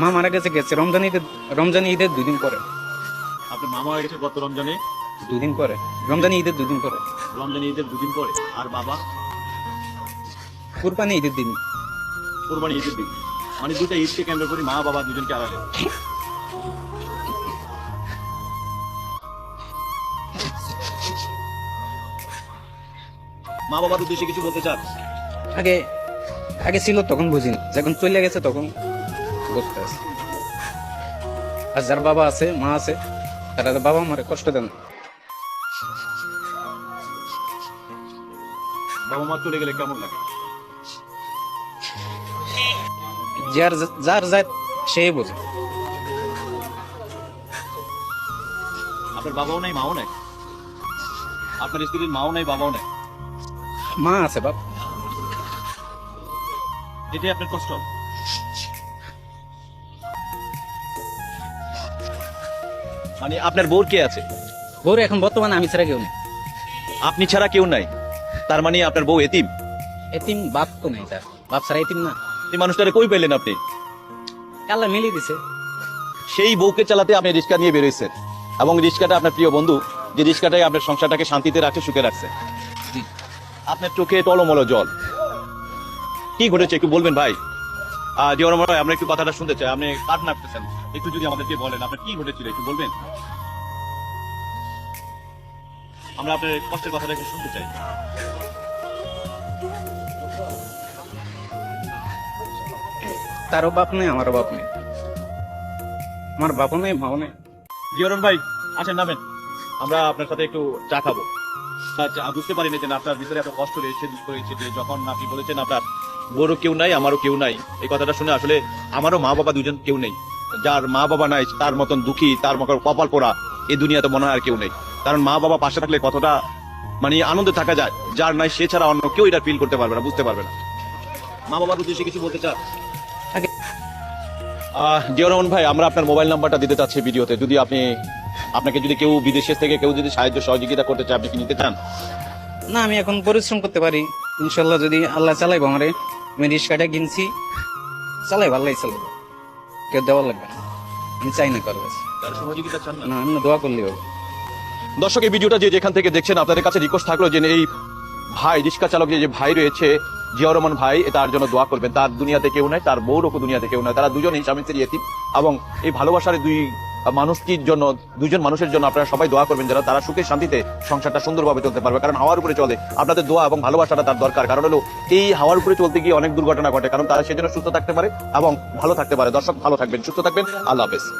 মা মারা গেছে গেছে। রমজান ঈদের রমজান ঈদের দুদিন পরে। আপনার মামা হয়ে গেছে গত রমজানে? দুদিন পরে। রমজান ঈদের দুদিন পরে। রমজান ঈদের দুদিন পরে। আর বাবা? কুরবানি ঈদের দিন। কোরবানি ঈদের দিন। মানে দুটা ঈদকে কেন্দ্র করে মা বাবা দুজনকে আলাদা। মা বাবার উদ্দেশ্যে কিছু বলতে চান? আগে আগে ছিল তখন বুঝিনি। যখন চলে গেছে তখন বুঝতে আছে আর যার বাবা আছে মা আছে তারা বাবা মারে কষ্ট দেন। বাবা মা চলে গেলে কেমন লাগে? যার যার যায় সেই বোঝে। আপনার বাবাও নাই মাও নাই? আপনার স্ত্রীর মাও নাই বাবাও নাই? মা আছে বাপ। এটাই আপনার কষ্ট। মানে আপনার বোর কে আছে? বউর এখন বর্তমানে আমি ছাড়া কেউ নেই। আপনি ছাড়া কেউ নাই? তার মানে আপনার বউ এতিম? এতিম বাপ তো নেই তার। বাপ ছাড়া এতিম না। এই মানুষটারে কই পেলেন আপনি? আল্লাহ মিলিয়ে দিছে। সেই বউকে চালাতে আপনি রিক্সা নিয়ে বেরোইছেন। এবং রিক্সাটা আপনার প্রিয় বন্ধু যে রিক্সাটাই আপনার সংসারটাকে শান্তিতে রাখছে সুখে রাখছে। জি। আপনার চোখে টলমল জল। কি ঘটেছে একটু বলবেন ভাই? মনে হয় আমরা একটু কথাটা শুনতে চাই। আপনি কাট নাপতেছেন একটু যদি আমাদেরকে বলেন আপনার কি ঘটেছিল একটু বলবেন? আমরা আপনার কষ্টের কথাটা একটু শুনতে চাই। তারও বাপ নেই আমারও বাপ নেই। আমার বাপও নেই মাও নেই। জিওরন ভাই আসেন নামেন। আমরা আপনার সাথে একটু চা খাব। বুঝতে পারিনি যে আপনার ভিতরে এত কষ্ট রয়েছে দুঃখ রয়েছে যে যখন আপনি বলেছেন আপনার বড়ও কেউ নাই আমারও কেউ নাই। এই কথাটা শুনে আসলে আমারও মা বাবা দুজন কেউ নেই। যার মা বাবা নাই তার মতন দুঃখী তার মতন কপাল পোড়া এই দুনিয়াতে মনে হয় আর কেউ নেই। কারণ মা বাবা পাশে থাকলে কতটা মানে আনন্দে থাকা যায়। যার নাই সে ছাড়া অন্য কেউ এটা ফিল করতে পারবে না বুঝতে পারবে না। মা বাবার উদ্দেশ্যে কিছু বলতে চান জিয়া রহমান ভাই আমরা আপনার মোবাইল নাম্বারটা দিতে চাচ্ছি ভিডিওতে। যদি আপনি আপনাকে যদি কেউ বিদেশের থেকে কেউ যদি সাহায্য সহযোগিতা করতে চায় আপনি কি নিতে চান? না আমি এখন পরিশ্রম করতে পারি। ইনশাল্লাহ যদি আল্লাহ চালাইবো আমারে। আমি রিক্সাটা কিনছি। চালাই, ভালোই চালাবো কেউ দেওয়া লাগবে আমি চাই না কারও কাছে। না, আমি দোয়া করলে হবে দর্শক, এই ভিডিওটা যে যেখান থেকে দেখছেন, আপনাদের কাছে রিকোয়েস্ট থাকল যে এই ভাই, রিক্সা চালক যে ভাই রয়েছে, জিয়াউর রহমান ভাই তার জন্য দোয়া করবেন। তার দুনিয়াতে কেউ নাই, তার বউরও দুনিয়াতে কেউ নাই। তারা দুজনেই স্বামী স্ত্রী এবং এই ভালোবাসার দুই মানুষটির জন্য দুজন মানুষের জন্য আপনারা সবাই দোয়া করবেন যারা তারা সুখে শান্তিতে সংসারটা সুন্দরভাবে চলতে পারবে। কারণ হাওয়ার উপরে চলে। আপনাদের দোয়া এবং ভালোবাসাটা তার দরকার। কারণ হলো, এই হাওয়ার উপরে চলতে গিয়ে অনেক দুর্ঘটনা ঘটে। কারণ তারা সেজন্য সুস্থ থাকতে পারে এবং ভালো থাকতে পারে। দর্শক, ভালো থাকবেন, সুস্থ থাকবেন। আল্লাহ হাফেজ।